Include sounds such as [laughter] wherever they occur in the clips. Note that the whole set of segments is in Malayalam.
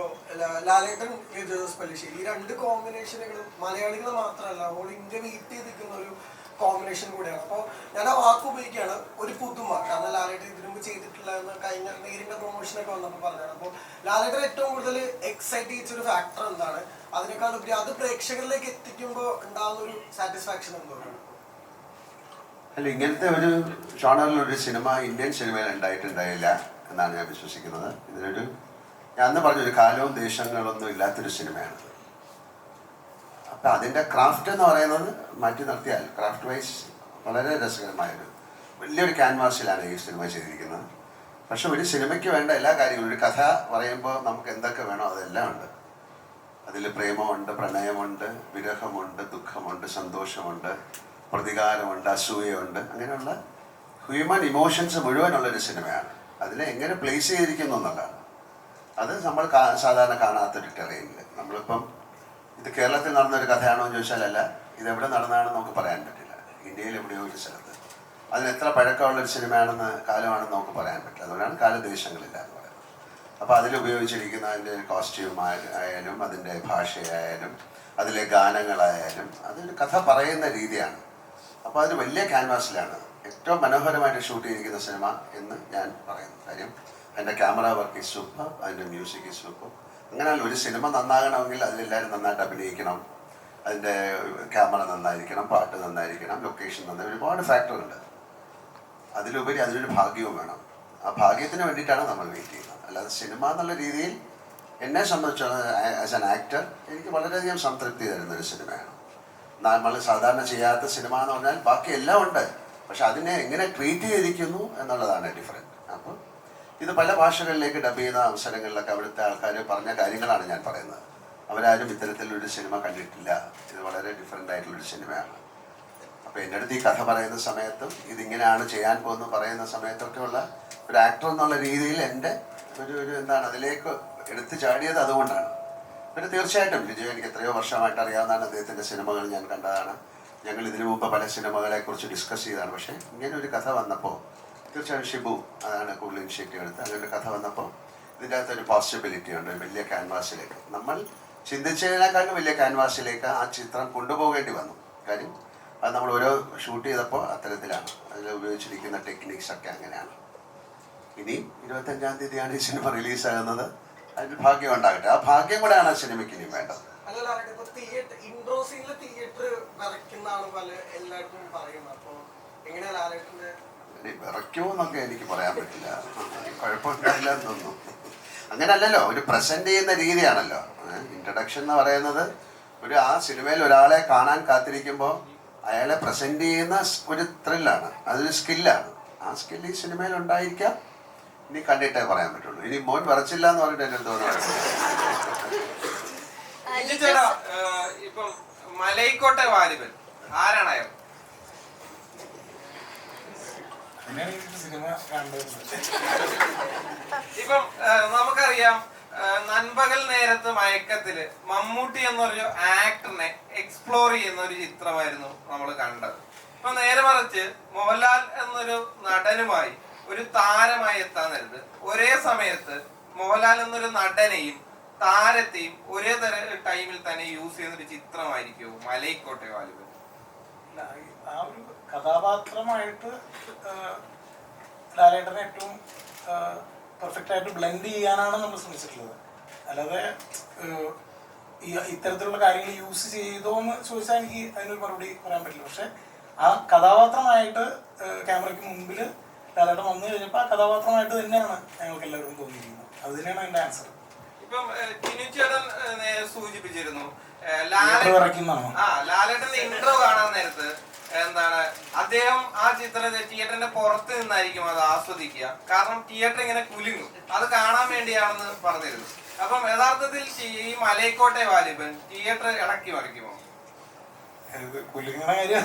ഇപ്പോ ലാ- ലാലേട്ടൻ ജോസ് പല്ലിശ്ശേരി ഈ രണ്ട് കോമ്പിനേഷനുകളും മലയാളികൾ മാത്രമല്ല ഓൾ ഇന്ത്യ വെയിറ്റ് ചെയ്ത് നിൽക്കുന്ന ഒരു കോമ്പിനേഷൻ കൂടെയാണ്. അപ്പോൾ ഞാൻ ആ വാക്ക് ഉപയോഗിക്കുകയാണ് ഒരു പുതുമ കാരണം ലാലേട്ടൻ ഇതിനു മുമ്പ് ചെയ്തിട്ടില്ല എന്ന് കഴിഞ്ഞ നീരിന്റെ പ്രൊമോഷനൊക്കെ വന്നപ്പോൾ പറഞ്ഞതാണ്. അപ്പോൾ ലാലേട്ടൻ ഏറ്റവും കൂടുതൽ എക്സൈറ്റ് ചെയ്യിച്ച ഒരു ഫാക്ടർ എന്താണ്? അതിനേക്കാൾ ഉപരി അത് പ്രേക്ഷകരിലേക്ക് എത്തിക്കുമ്പോൾ ഉണ്ടാകുന്ന ഒരു സാറ്റിസ്ഫാക്ഷൻ എന്താണ് അല്ല ഇങ്ങനത്തെ ഒരു ഷോണറിലൊരു സിനിമ ഇന്ത്യൻ സിനിമയിൽ ഉണ്ടായിട്ടുണ്ടായില്ല എന്നാണ് ഞാൻ വിശ്വസിക്കുന്നത്. ഇതിനൊരു അന്ന് പറഞ്ഞൊരു കാലവും ദേശങ്ങളൊന്നും ഇല്ലാത്തൊരു സിനിമയാണ്. അപ്പം അതിന്റെ ക്രാഫ്റ്റ് എന്ന് പറയുന്നത് മാറ്റി നിർത്തിയാൽ ക്രാഫ്റ്റ് വൈസ് വളരെ രസകരമായൊരു വലിയൊരു ക്യാൻവാസിലാണ് ഈ സിനിമ ചെയ്തിരിക്കുന്നത്. പക്ഷെ ഒരു സിനിമയ്ക്ക് വേണ്ട എല്ലാ കാര്യങ്ങളും ഒരു കഥ പറയുമ്പോൾ നമുക്ക് എന്തൊക്കെ വേണോ അതെല്ലാം ഉണ്ട്. അതിൽ പ്രേമമുണ്ട് പ്രണയമുണ്ട് വിരഹമുണ്ട് ദുഃഖമുണ്ട് സന്തോഷമുണ്ട് പ്രതികാരമുണ്ട് അസൂയമുണ്ട് അങ്ങനെയുള്ള ഹ്യൂമൻ ഇമോഷൻസ് മുഴുവനുള്ളൊരു സിനിമയാണ്. അതിനെ എങ്ങനെ പ്ലേസ് ചെയ്തിരിക്കുന്നു എന്നുള്ളതാണ്. അത് നമ്മൾ സാധാരണ കാണാത്തൊരു ടെറൈനിൽ നമ്മളിപ്പം ഇത് കേരളത്തിൽ നടന്ന ഒരു കഥയാണോ എന്ന് ചോദിച്ചാലല്ല ഇത് എവിടെ നടന്നതാണെന്ന് നമുക്ക് പറയാൻ പറ്റില്ല. ഇന്ത്യയിൽ എവിടെയോ ഒരു സ്ഥലത്ത്. അതിന് എത്ര പഴക്കമുള്ള ഒരു സിനിമയാണെന്ന് കാലമാണെന്ന് നമുക്ക് പറയാൻ പറ്റില്ല. അതുകൊണ്ടാണ് കാലദേശങ്ങളില്ല എന്ന് പറയുന്നത്. അപ്പോൾ അതിൽ ഉപയോഗിച്ചിരിക്കുന്ന അതിന്റെ കോസ്റ്റ്യൂം ആയാലും അതിന്റെ ഭാഷയായാലും അതിലെ ഗാനങ്ങളായാലും അതൊരു കഥ പറയുന്ന രീതിയാണ്. അപ്പോൾ അതൊരു വലിയ ക്യാൻവാസിലാണ് ഏറ്റവും മനോഹരമായിട്ട് ഷൂട്ട് ചെയ്തിരിക്കുന്ന സിനിമ എന്ന് ഞാൻ പറയുന്നു കാര്യം അതിന്റെ ക്യാമറ വർക്ക് ഇസ് സൂപ്പർ അതിന്റെ മ്യൂസിക് ഈസ് സൂപ്പർ അങ്ങനെ ഒരു സിനിമ നന്നാകണമെങ്കിൽ അതിലെല്ലാവരും നന്നായിട്ട് അഭിനയിക്കണം. അതിന്റെ ക്യാമറ നന്നായിരിക്കണം പാട്ട് നന്നായിരിക്കണം ലൊക്കേഷൻ നന്നായി ഒരുപാട് ഫാക്ടറുണ്ട് അതിലുപരി അതിനൊരു ഭാഗ്യവും വേണം. ആ ഭാഗ്യത്തിന് വേണ്ടിയിട്ടാണ് നമ്മൾ വെയിറ്റ് ചെയ്യുന്നത്. അല്ലാതെ സിനിമ എന്നുള്ള രീതിയിൽ എന്നെ സംബന്ധിച്ചിടത്തോളം ആസ് ആൻ ആക്ടർ എനിക്ക് വളരെയധികം സംതൃപ്തി തരുന്ന ഒരു സിനിമയാണ് നമ്മൾ സാധാരണ ചെയ്യാത്ത സിനിമ എന്ന് പറഞ്ഞാൽ ബാക്കി എല്ലാം ഉണ്ട്. പക്ഷെ അതിനെ എങ്ങനെ ട്രീറ്റ് ചെയ്തിരിക്കുന്നു എന്നുള്ളതാണ് അപ്പോൾ ഇത് പല ഭാഷകളിലേക്ക് ഡബ് ചെയ്യുന്ന അവസരങ്ങളിലൊക്കെ അവിടുത്തെ ആൾക്കാർ പറഞ്ഞ കാര്യങ്ങളാണ് ഞാൻ പറയുന്നത്. അവരാരും ഇത്തരത്തിലൊരു സിനിമ കണ്ടിട്ടില്ല. ഇത് വളരെ ഡിഫറെന്റ് ആയിട്ടുള്ളൊരു സിനിമയാണ് അപ്പോൾ എന്റെ അടുത്ത് ഈ കഥ പറയുന്ന സമയത്തും ഇതിങ്ങനെയാണ് ചെയ്യാൻ പോകുന്നു പറയുന്ന സമയത്തൊക്കെ ഉള്ള ഒരു ആക്ടർ എന്നുള്ള രീതിയിൽ എന്റെ ഒരു ഒരു എന്താണ് അതിലേക്ക് എടുത്തു ചാടിയത് അതുകൊണ്ടാണ്. പിന്നെ തീർച്ചയായിട്ടും വിജയ് എനിക്ക് എത്രയോ വർഷമായിട്ട് അറിയാവുന്നതാണ് അദ്ദേഹത്തിന്റെ സിനിമകൾ ഞാൻ കണ്ടതാണ്. ഞങ്ങൾ ഇതിനു മുമ്പ് പല സിനിമകളെക്കുറിച്ച് ഡിസ്കസ് ചെയ്തതാണ്. പക്ഷേ ഇങ്ങനെ ഒരു കഥ വന്നപ്പോൾ തീർച്ചയായും ഷിബു അതാണ് കൂടുതൽ ഇനിഷ്യേറ്റീവ് എടുത്ത് ഒരു കഥ വന്നപ്പോൾ ഇതിന്റെ അകത്ത് ഒരു ഉണ്ട് വലിയ ക്യാൻവാസിലേക്ക് നമ്മൾ ചിന്തിച്ചതിനേക്കാളും വലിയ ക്യാൻവാസിലേക്ക് ആ ചിത്രം കൊണ്ടുപോകേണ്ടി വന്നു. കാര്യം അത് നമ്മൾ ഓരോ ഷൂട്ട് ചെയ്തപ്പോൾ അത്തരത്തിലാണ്. അതിൽ ഉപയോഗിച്ചിരിക്കുന്ന ടെക്നിക്സ് ഒക്കെ അങ്ങനെയാണ്. ഇനി ഇരുപത്തഞ്ചാം തീയതിയാണ് ഈ സിനിമ റിലീസാകുന്നത് അതിന് ഭാഗ്യം ഉണ്ടാകട്ടെ. ആ ഭാഗ്യം കൂടെയാണ് ആ സിനിമയ്ക്ക് ഇനി വേണ്ടത്. ഇൻട്രോ സീനിൽ തിയേറ്റർ വരയ്ക്കുന്നതാണ് പല എല്ലാവർക്കും പറയുന്നത് അപ്പോൾ എങ്ങനെയാണ് ലാലേട്ടന്റെ ഇനി വിറയ്ക്കുമോ എന്നൊക്കെ എനിക്ക് പറയാൻ പറ്റില്ല. കുഴപ്പമില്ല തോന്നുന്നു അങ്ങനല്ലല്ലോ ഒരു പ്രസന്റ് ചെയ്യുന്ന രീതിയാണല്ലോ. ഇൻട്രഡക്ഷൻ എന്ന് പറയുന്നത് ഒരു ആ സിനിമയിൽ ഒരാളെ കാണാൻ കാത്തിരിക്കുമ്പോൾ അയാളെ പ്രസന്റ് ചെയ്യുന്ന ഒരു ത്രില്ലാണ് അതൊരു സ്കില്ലാണ് ആ സ്കിൽ ഈ സിനിമയിൽ ഉണ്ടായിരിക്കാം. ഇനി കണ്ടിട്ടേ പറയാൻ പറ്റുള്ളൂ. ഇനി മോൻ വരച്ചില്ല എന്ന് പറഞ്ഞിട്ട് എന്നെ തോന്നുന്നു ഇപ്പം മലൈക്കോട്ടെ വാലിബൻ ആരാണ് അയാൾ അങ്ങനെയാണ് ഈ സിനിമ കണ്ടത് ഇപ്പം നമുക്കറിയാം നൻപകൽ നേരത്ത് മയക്കത്തിൽ മമ്മൂട്ടി എന്നൊരു ആക്ടറിനെ എക്സ്പ്ലോർ ചെയ്യുന്ന ഒരു ചിത്രമായിരുന്നു നമ്മൾ കണ്ടത്. ഇപ്പൊ നേരെ മറിച്ച് മോഹൻലാൽ എന്നൊരു നടനുമായി ഒരു താരമായി എത്താൻ നേരത്ത് ഒരേ സമയത്ത് മോഹൻലാൽ എന്നൊരു നടനെയും താരത്തെയും ഒരേ തര ടൈമിൽ തന്നെ യൂസ് ചെയ്യുന്ന ഒരു ചിത്രമായിരിക്കും മലയിക്കോട്ടെ വാലിബൻ ആ ഒരു കഥാപാത്രമായിട്ട് ലാലേട്ടനെ ഏറ്റവും പെർഫെക്റ്റ് ആയിട്ട് ബ്ലെൻഡ് ചെയ്യാനാണ് നമ്മൾ ശ്രമിച്ചിട്ടുള്ളത്. അല്ലാതെ ഈ ഇത്തരത്തിലുള്ള കാര്യങ്ങൾ യൂസ് ചെയ്തോ എന്ന് ചോദിച്ചാൽ എനിക്ക് അതിനൊരു മറുപടി പറയാൻ പറ്റില്ല. പക്ഷെ ആ കഥാപാത്രമായിട്ട് ക്യാമറയ്ക്ക് മുമ്പിൽ ലാലേട്ടൻ വന്നു കഴിഞ്ഞപ്പോൾ ആ കഥാപാത്രമായിട്ട് തന്നെയാണ് ഞങ്ങൾക്ക് എല്ലാവർക്കും തോന്നിയിരിക്കുന്നത്. അത് തന്നെയാണ് എന്റെ ആൻസർ ഇപ്പം ചേട്ടൻ സൂചിപ്പിച്ചിരുന്നു. ലാലേട്ടൻ ഇൻട്രോ കാണാൻ നേരത്ത് എന്താണ് അദ്ദേഹം ആ ചിത്രത്തെ തിയേറ്ററിന്റെ പുറത്ത് നിന്നായിരിക്കും അത് ആസ്വദിക്കുക. കാരണം തിയേറ്റർ ഇങ്ങനെ കുലുങ്ങും. അത് കാണാൻ വേണ്ടിയാണെന്ന് പറഞ്ഞിരുന്നു. അപ്പം യഥാർത്ഥത്തിൽ ഈ മലയക്കോട്ടെ വാലിബൻ തിയേറ്റർ ഇളക്കി മറിക്കുമോ? കുലുങ്ങണ കാര്യം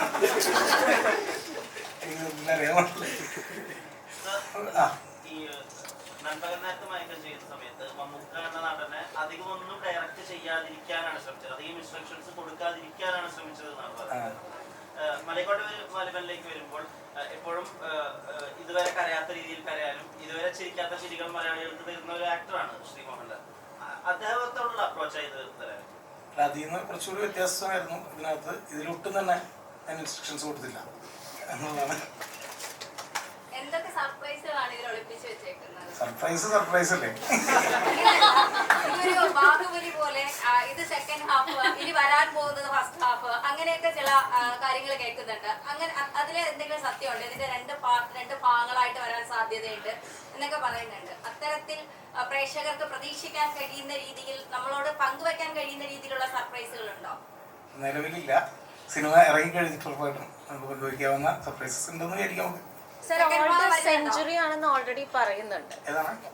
മയക്കം ചെയ്യുന്ന സമയത്ത് മമ്മൂക്ക എന്ന നടനെ അധികം ഒന്നും ഡയറക്റ്റ് ചെയ്യാതിരിക്കാനാണ് ശ്രമിച്ചത്. അധികം ഇൻസ്ട്രക്ഷൻസ് കൊടുക്കാതിരിക്കാനാണ് ശ്രമിച്ചത് എന്നാണ് പറയുന്നത്. ഏഹ് മലബലിലേക്ക് വരുമ്പോൾ എപ്പോഴും ഇതുവരെ കരയാത്ത രീതിയിൽ കരയാനും ഇതുവരെ ചിരിക്കാത്ത ചിരികൾ മലയാളികൾക്ക് തരുന്ന ഒരു ആക്ടറാണ് ശ്രീ മോഹൻലാൽ അദ്ദേഹത്തോടുള്ള അപ്രോച്ചായി അതിൽ നിന്ന് കുറച്ചുകൂടി വ്യത്യാസമായിരുന്നു ഇതിനകത്ത്. ഇതിലൊട്ടും തന്നെ ഞാൻ ഇൻസ്ട്രക്ഷൻസ് കൊടുത്തില്ല. എന്നുള്ളതാണ് എന്തൊക്കെ സർപ്രൈസുകളാണ് ഇതിൽ ഒളിപ്പിച്ച് വെച്ചേക്കുന്നത് സർപ്രൈസ് സർപ്രൈസ് അല്ലേ? ബാഹുബലി പോലെ ഇത് സെക്കൻഡ് ഹാഫ് ഇനി വരാൻ പോകുന്നത് ഫസ്റ്റ് ഹാഫ് അങ്ങനെയൊക്കെ ചില കാര്യങ്ങൾ കേൾക്കുന്നുണ്ട്. അങ്ങനെ അതിൽ എന്തെങ്കിലും സത്യമുണ്ട്? ഇതിന്റെ രണ്ട് പാർട്ട് രണ്ട് ഭാഗങ്ങളായിട്ട് വരാൻ സാധ്യതയുണ്ട് എന്നൊക്കെ പറയുന്നുണ്ട്. അത്തരത്തിൽ പ്രേക്ഷകർക്ക് പ്രതീക്ഷിക്കാൻ കഴിയുന്ന രീതിയിൽ നമ്മളോട് പങ്കുവെക്കാൻ കഴിയുന്ന രീതിയിലുള്ള സർപ്രൈസുകൾ ഉണ്ടോ നിലവിലില്ല. സിനിമ ഇറങ്ങി കഴിഞ്ഞിട്ട് ഉറപ്പായിട്ടും നമുക്ക് പങ്കുവയ്ക്കാവുന്ന സർപ്രൈസസ് ഉണ്ടെന്ന് വിചാരിക്കാം നമുക്ക്. സർ ഓൾഡ് സെഞ്ചുറി ആണെന്ന് ഓൾറെഡി പറയുന്നുണ്ട്.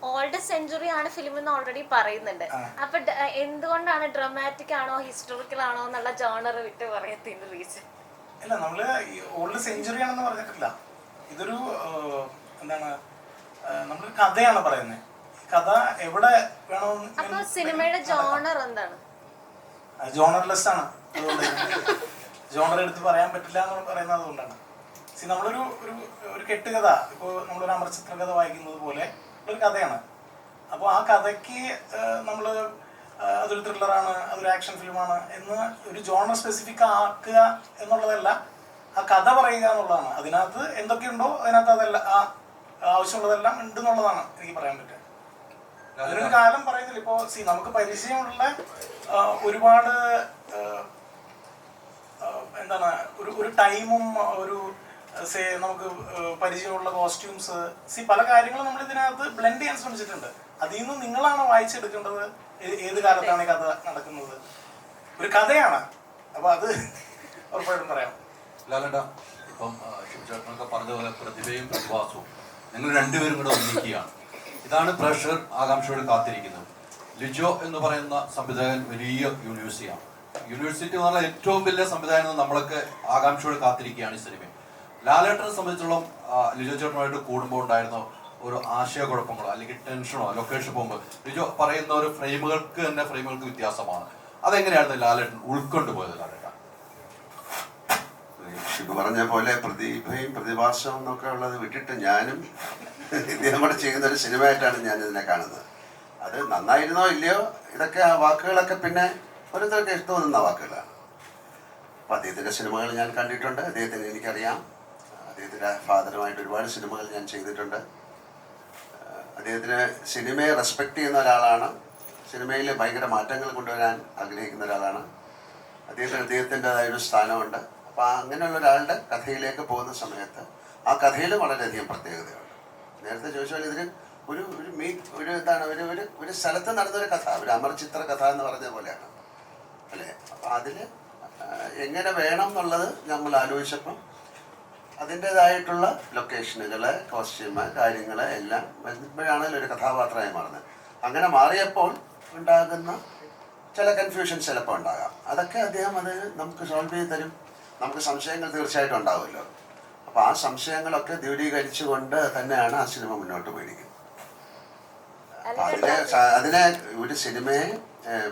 ഓൾഡ് സെഞ്ചുറി ആണ് ഫിലിം എന്ന് ഓൾറെഡി പറയുന്നുണ്ട്. അപ്പൊ എന്തുകൊണ്ടാണ് ഡ്രാമാറ്റിക് ആണോ ഹിസ്റ്റോറിക്കൽ ആണോ എന്നുള്ള ജോണർ വിട്ട് പറയത്തിന്റെ റീസൺ അല്ല നമ്മൾ ഓൾഡ് സെഞ്ചുറി ആണെന്ന് പറഞ്ഞിട്ടില്ല. ഇതൊരു എന്താണ് നമ്മൾ കഥയാണ് പറയുന്നത് കഥ എവിടെ അപ്പൊ സിനിമയുടെ ജോണർ എന്താണ്? ജോണർലെസ് ആണ്. അതുകൊണ്ട് [laughs] ജോണർ എടുത്ത് പറയാൻ പറ്റില്ല എന്ന് പറയുന്നത് അതുകൊണ്ടാണ്. സി നമ്മളൊരു ഒരു ഒരു കെട്ടുകഥ ഇപ്പോൾ നമ്മളൊരു അമർ ചിത്രകഥ വായിക്കുന്നത് പോലെ ഒരു കഥയാണ്. അപ്പോൾ ആ കഥയ്ക്ക് നമ്മൾ അതൊരു ത്രില്ലറാണ് അതൊരു ആക്ഷൻ ഫിലിമാണ് എന്ന് ഒരു ജോണർ സ്പെസിഫിക് ആക്കുക എന്നുള്ളതല്ല ആ കഥ പറയുക എന്നുള്ളതാണ്. അതിനകത്ത് എന്തൊക്കെയുണ്ടോ അതിനകത്ത് അതല്ല ആ ആവശ്യമുള്ളതെല്ലാം ഉണ്ട് എന്നുള്ളതാണ് എനിക്ക് പറയാൻ പറ്റുക. അതിനൊരു കാലം പറയുന്നില്ല. ഇപ്പോൾ സി നമുക്ക് പരിചയമുള്ള ഒരുപാട് എന്താണ് ഒരു ഒരു ടൈമും ഒരു സേ നമുക്ക് പരിചയമുള്ള കോസ്റ്റ്യൂംസ് സി പല കാര്യങ്ങളും നമ്മൾ ഇതിനകത്ത് ബ്ലെൻഡ് ചെയ്യാൻ ശ്രമിച്ചിട്ടുണ്ട്. അതിൽ നിന്ന് നിങ്ങളാണ് വായിച്ചെടുക്കേണ്ടത്? ഏത് കാലത്താണ് കഥ നടക്കുന്നത്? ഒരു കഥയാണ്. അപ്പൊ അത് ഉറപ്പായിട്ടും പറയാം. ലാലട്ട ഇപ്പം ശിവചേട്ടനൊക്കെ പറഞ്ഞതുപോലെ പ്രതിഭയും പ്രതിഭാസവും നിങ്ങൾ രണ്ടുപേരും കൂടെ ഒന്നിക്കുകയാണ്. ഇതാണ് പ്രേക്ഷകർ ആകാംക്ഷയോട് കാത്തിരിക്കുന്നത്. ലിജോ എന്ന് പറയുന്ന സംവിധായകൻ വലിയ യൂണിവേഴ്സിറ്റിയാണ് യൂണിവേഴ്സിറ്റി എന്ന് പറഞ്ഞാൽ ഏറ്റവും വലിയ സംവിധായകൻ നമ്മളൊക്കെ ആകാംക്ഷയോട് കാത്തിരിക്കുകയാണ് ഈ സിനിമ ലാലേട്ടനെ സംബന്ധിച്ചോളം ലിജോ ചേട്ടനുമായിട്ട് കൂടുമ്പോൾ ഉണ്ടായിരുന്ന ഒരു ആശയക്കുഴപ്പങ്ങളോ അല്ലെങ്കിൽ ടെൻഷനോ ലൊക്കേഷൻ പോകുമ്പോൾ ലിജോ പറയുന്ന ഒരു ഫ്രെയിമുകൾക്ക് തന്നെ ഫ്രെയിമുകൾക്ക് വ്യത്യാസമാണ്. അതെങ്ങനെയായിരുന്നു ലാലേട്ടൻ ഉൾക്കൊണ്ടുപോയത് പോയത് ഷിബു പറഞ്ഞ പോലെ പ്രതിഭയും പ്രതിഭാസവും എന്നൊക്കെ ഉള്ളത് വിട്ടിട്ട് ഞാനും നമ്മുടെ ചെയ്യുന്ന ഒരു സിനിമയായിട്ടാണ് ഞാൻ ഇതിനെ കാണുന്നത്. അത് നന്നായിരുന്നോ ഇല്ലയോ? ഇതൊക്കെ ആ വാക്കുകളൊക്കെ പിന്നെ ഓരോരുത്തർക്ക് ഇഷ്ടം വാക്കുകളാണ്. അപ്പം അദ്ദേഹത്തിന്റെ സിനിമകൾ ഞാൻ കണ്ടിട്ടുണ്ട്. അദ്ദേഹത്തിന് എനിക്കറിയാം. അദ്ദേഹത്തിന്റെ ഫാദറുമായിട്ട് ഒരുപാട് സിനിമകൾ ഞാൻ ചെയ്തിട്ടുണ്ട്. അദ്ദേഹത്തിന് സിനിമയെ റെസ്പെക്റ്റ് ചെയ്യുന്ന ഒരാളാണ്. സിനിമയിൽ ഭയങ്കര മാറ്റങ്ങൾ കൊണ്ടുവരാൻ ആഗ്രഹിക്കുന്ന ഒരാളാണ്. അദ്ദേഹത്തിന് അദ്ദേഹത്തിന്റെതായ ഒരു സ്ഥാനമുണ്ട്. അപ്പോൾ അങ്ങനെയുള്ള ഒരാളുടെ കഥയിലേക്ക് പോകുന്ന സമയത്ത് ആ കഥയിൽ വളരെയധികം പ്രത്യേകതയുണ്ട്. നേരത്തെ ചോദിച്ചാൽ ഇതിന് ഒരു ഒരു മീ ഒരു എന്താണ് ഒരു ഒരു ഒരു സ്ഥലത്ത് നടന്നൊരു കഥ ഒരു അമർചിത്ര കഥ എന്ന് പറഞ്ഞ പോലെയാണ്. അല്ലേ? അപ്പം അതിൽ എങ്ങനെ വേണം എന്നുള്ളത് നമ്മൾ ആലോചിച്ചപ്പം അതിന്റെതായിട്ടുള്ള ലൊക്കേഷനുകൾ കോസ്റ്റ്യൂമ് കാര്യങ്ങൾ എല്ലാം വരുമ്പോഴാണല്ലോ ഒരു കഥാപാത്രമായി മാറുന്നത്. അങ്ങനെ മാറിയപ്പോൾ ഉണ്ടാകുന്ന ചില കൺഫ്യൂഷൻസ് ചിലപ്പോൾ ഉണ്ടാകാം. അതൊക്കെ അദ്ദേഹം അത് നമുക്ക് സോൾവ് ചെയ്ത് തരും. നമുക്ക് സംശയങ്ങൾ തീർച്ചയായിട്ടും ഉണ്ടാവുമല്ലോ. അപ്പോൾ ആ സംശയങ്ങളൊക്കെ ദൂരീകരിച്ചുകൊണ്ട് തന്നെയാണ് ആ സിനിമ മുന്നോട്ട് പോയിരിക്കുന്നത്. അപ്പം അതിനെ അതിനെ ഒരു സിനിമയെ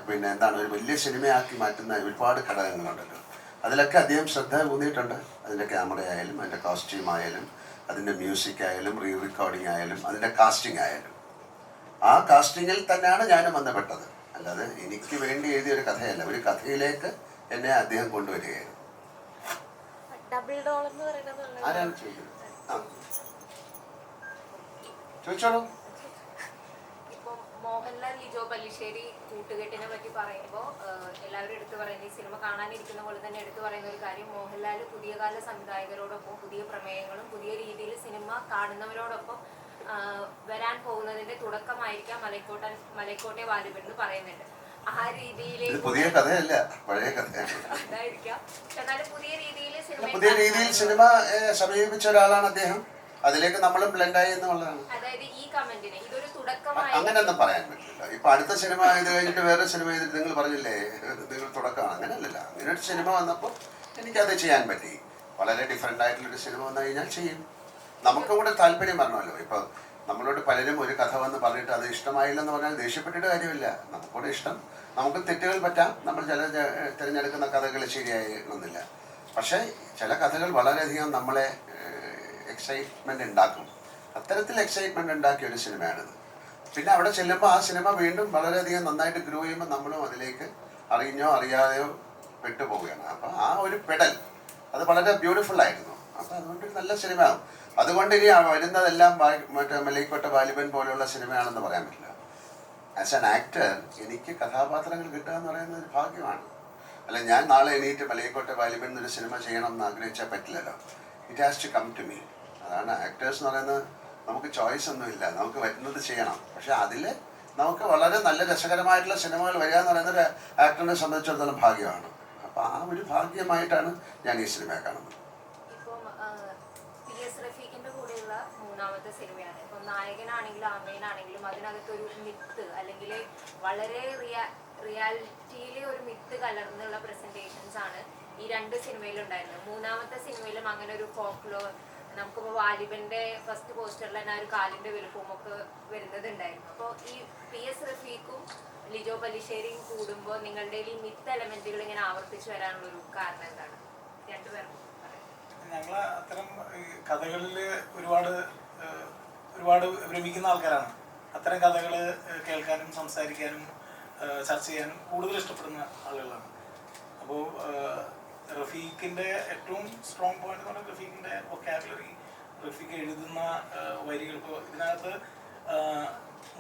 പിന്നെ എന്താണ് ഒരു വലിയ സിനിമയാക്കി മാറ്റുന്ന ഒരുപാട് ഘടകങ്ങളുണ്ടല്ലോ. അതിലൊക്കെ അദ്ദേഹം ശ്രദ്ധ ഊന്നിയിട്ടുണ്ട് അതിന്റെ ക്യാമറ ആയാലും അതിന്റെ കോസ്റ്റ്യൂം ആയാലും അതിന്റെ മ്യൂസിക് ആയാലും റീ റെക്കോർഡിംഗ് ആയാലും അതിന്റെ കാസ്റ്റിംഗ് ആയാലും ആ കാസ്റ്റിങ്ങിൽ തന്നെയാണ് ഞാനും ബന്ധപ്പെട്ടത്. അല്ലാതെ എനിക്ക് വേണ്ടി എഴുതിയ ഒരു കഥയല്ല. ഒരു കഥയിലേക്ക് എന്നെ അദ്ദേഹം കൊണ്ടുവരികയായിരുന്നു. ആരാണ് ചോദിക്കുന്നത്? ആ. ചോദിച്ചോളൂ. മോഹൻലാൽ ലിജോ പല്ലിശ്ശേരി കൂട്ടുകെട്ടിനെ പറ്റി പറയുമ്പോൾ എല്ലാവരും എടുത്തു പറയുന്ന ഈ സിനിമ കാണാനിരിക്കുന്ന പോലെ തന്നെ എടുത്തു പറയുന്ന ഒരു കാര്യം മോഹൻലാൽ പുതിയ കാല സംവിധായകരോടൊപ്പം പുതിയ പ്രമേയങ്ങളും പുതിയ രീതിയിൽ സിനിമ കാണുന്നവരോടൊപ്പം വരാൻ പോകുന്നതിന്റെ തുടക്കമായിരിക്കാം മലക്കോട്ടൻ മലക്കോട്ടെ വാലുപെന്ന് പറയുന്നുണ്ട് ആ രീതിയിലേക്ക് പുതിയ കഥയല്ല പഴയ എന്നാലും പുതിയ രീതിയിൽ സിനിമ പുതിയ രീതിയിൽ സിനിമ സമീപിച്ച ഒരാളാണ് അദ്ദേഹം. അതിലേക്ക് നമ്മളും ബ്ലെൻഡായി എന്നുള്ളതാണ്. അതായത് ഈ കമന്റിനെ ഇതൊരു അങ്ങനെയൊന്നും പറയാൻ പറ്റില്ല. ഇപ്പൊ അടുത്ത സിനിമ ഇത് കഴിഞ്ഞിട്ട് വേറെ സിനിമ ചെയ്തിട്ട് നിങ്ങൾ പറഞ്ഞില്ലേ നിങ്ങൾ തുടക്കമാണ് അങ്ങനെയല്ലല്ല. അങ്ങനെ ഒരു സിനിമ വന്നപ്പോൾ എനിക്കത് ചെയ്യാൻ പറ്റി. വളരെ ഡിഫറെന്റ് ആയിട്ടുള്ള ഒരു സിനിമ വന്നു കഴിഞ്ഞാൽ ചെയ്യും. നമുക്കും കൂടെ താല്പര്യം വരണമല്ലോ. ഇപ്പൊ നമ്മളോട് പലരും ഒരു കഥ വന്ന് പറഞ്ഞിട്ട് അത് ഇഷ്ടമായില്ലെന്ന് പറഞ്ഞാൽ ദേഷ്യപ്പെട്ടിട്ട് കാര്യമില്ല. നമുക്കൂടെ ഇഷ്ടം. നമുക്ക് തെറ്റുകൾ പറ്റാം. നമ്മൾ ചില തിരഞ്ഞെടുക്കുന്ന കഥകൾ ശരിയായിരുന്നില്ല പക്ഷേ ചില കഥകൾ വളരെയധികം നമ്മളെ എക്സൈറ്റ്മെന്റ് ഉണ്ടാക്കും അത്തരത്തിൽ എക്സൈറ്റ്മെന്റ് ഉണ്ടാക്കിയ ഒരു സിനിമയാണിത്. പിന്നെ അവിടെ ചെല്ലുമ്പോൾ ആ സിനിമ വീണ്ടും വളരെയധികം നന്നായിട്ട് ഗ്രോ ചെയ്യുമ്പോൾ നമ്മളും അതിലേക്ക് അറിഞ്ഞോ അറിയാതെയോ പെട്ടുപോവുകയാണ് അപ്പം ആ ഒരു പെടൽ അത് വളരെ ബ്യൂട്ടിഫുൾ ആയിരുന്നു. അപ്പം അതുകൊണ്ട് നല്ല സിനിമയാണ് അതുകൊണ്ട് ഇനി വരുന്നതെല്ലാം മറ്റേ മലയിക്കോട്ട ബാലിബൻ പോലെയുള്ള സിനിമയാണെന്ന് പറയാൻ പറ്റില്ല. ആസ് ആൻ ആക്ടർ എനിക്ക് കഥാപാത്രങ്ങൾ കിട്ടുക എന്ന് പറയുന്നത് ഒരു ഭാഗ്യമാണ്. അല്ല ഞാൻ നാളെ എണീറ്റ് മലയക്കോട്ടെ വാലിബൻ എന്നൊരു സിനിമ ചെയ്യണം എന്ന് ആഗ്രഹിച്ചാൽ പറ്റില്ലല്ലോ. It has to come to me അതാണ് ആക്ടേഴ്സ് എന്ന് പറയുന്നത് നമുക്ക് ചോയ്സ് ഒന്നുമില്ല. നമുക്ക് വരുന്നത് ചെയ്യണം. പക്ഷെ അതിൽ നമുക്ക് വളരെ നല്ല രസകരമായിട്ടുള്ള സിനിമകൾ വരിക എന്ന് പറയുന്നത് ആക്ടറിനെ സംബന്ധിച്ചിടത്തോളം ഭാഗ്യമാണ്. അപ്പോൾ ആ ഒരു ഭാഗ്യമായിട്ടാണ് ഞാൻ ഈ സിനിമയെ കാണുന്നത്. മൂന്നാമത്തെ നായകനാണെങ്കിലും അതിനകത്ത് ഒരു മിത്ത് അല്ലെങ്കിൽ വളരെ ഒരു മിത്ത് പ്രസന്റേഷൻസ് ആണ് ഈ രണ്ട് സിനിമയിലുണ്ടായിരുന്നു മൂന്നാമത്തെ സിനിമയിലും അങ്ങനെ ഒരു ഫോക്ലോ നമുക്കിപ്പോൾ വാലിബന്റെ ഫസ്റ്റ് പോസ്റ്ററിൽ തന്നെ ആ ഒരു കാലിന്റെ വലുപ്പവും ഒക്കെ വരുന്നത് ഉണ്ടായിരുന്നു. അപ്പോൾ ഈ പി എസ് റഫീഖും ലിജോ പല്ലിശ്ശേരിയും കൂടുമ്പോൾ നിങ്ങളുടെ ഈ മിത്ത് എലമെന്റുകൾ ഇങ്ങനെ ആവർത്തിച്ചു വരാനുള്ള ഒരു കാരണം എന്താണ്? രണ്ടുപേർക്കും ഞങ്ങൾ അത്തരം കഥകളിൽ ഒരുപാട് ഒരുപാട് ഭ്രമിക്കുന്ന ആൾക്കാരാണ്. അത്തരം കഥകൾ കേൾക്കാനും സംസാരിക്കാനും ചർച്ച ചെയ്യാനും കൂടുതൽ ഇഷ്ടപ്പെടുന്ന ആളുകളാണ്. അപ്പോൾ റഫീഖിന്റെ ഏറ്റവും സ്ട്രോങ് പോയിന്റ് എന്ന് പറഞ്ഞാൽ റഫീഖിന്റെ വൊക്കാബുലറി റഫീഖ് എഴുതുന്ന വരികൾ. ഇപ്പോൾ ഇതിനകത്ത്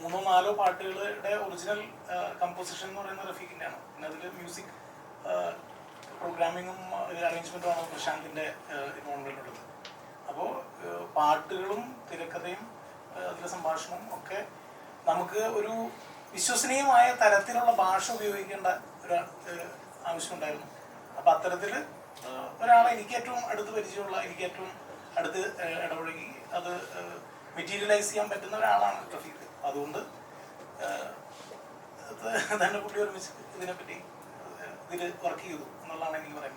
മൂന്നോ നാലോ പാട്ടുകളുടെ ഒറിജിനൽ കമ്പോസിഷൻ എന്ന് പറയുന്നത് റഫീഖിന്റെയാണ് പിന്നെ അതിൽ മ്യൂസിക് പ്രോഗ്രാമിങ്ങും അറേഞ്ച്മെന്റും ആണ് പ്രശാന്തിന്റെ ഇൻവോൾവ്മെന്റ് ഉള്ളത് അപ്പോൾ പാട്ടുകളും തിരക്കഥയും അതിലെ സംഭാഷണവും ഒക്കെ നമുക്ക് ഒരു വിശ്വസനീയമായ തരത്തിലുള്ള ഭാഷ ഉപയോഗിക്കേണ്ട ഒരു ആവശ്യമുണ്ടായിരുന്നു. അപ്പം അത്തരത്തിൽ ഒരാളെ എനിക്ക് ഏറ്റവും അടുത്ത് പരിചയമുള്ള എനിക്ക് ഏറ്റവും അടുത്ത് ഇടപഴകി അത് മെറ്റീരിയലൈസ് ചെയ്യാൻ പറ്റുന്ന ഒരാളാണ് റഫീഖ്. അതുകൊണ്ട് തന്നെ കുട്ടി ഒരുമിച്ച് ഇതിനെപ്പറ്റി ഇതിൽ വർക്ക് ചെയ്തു എന്നുള്ളതാണ് എനിക്ക് പറയാൻ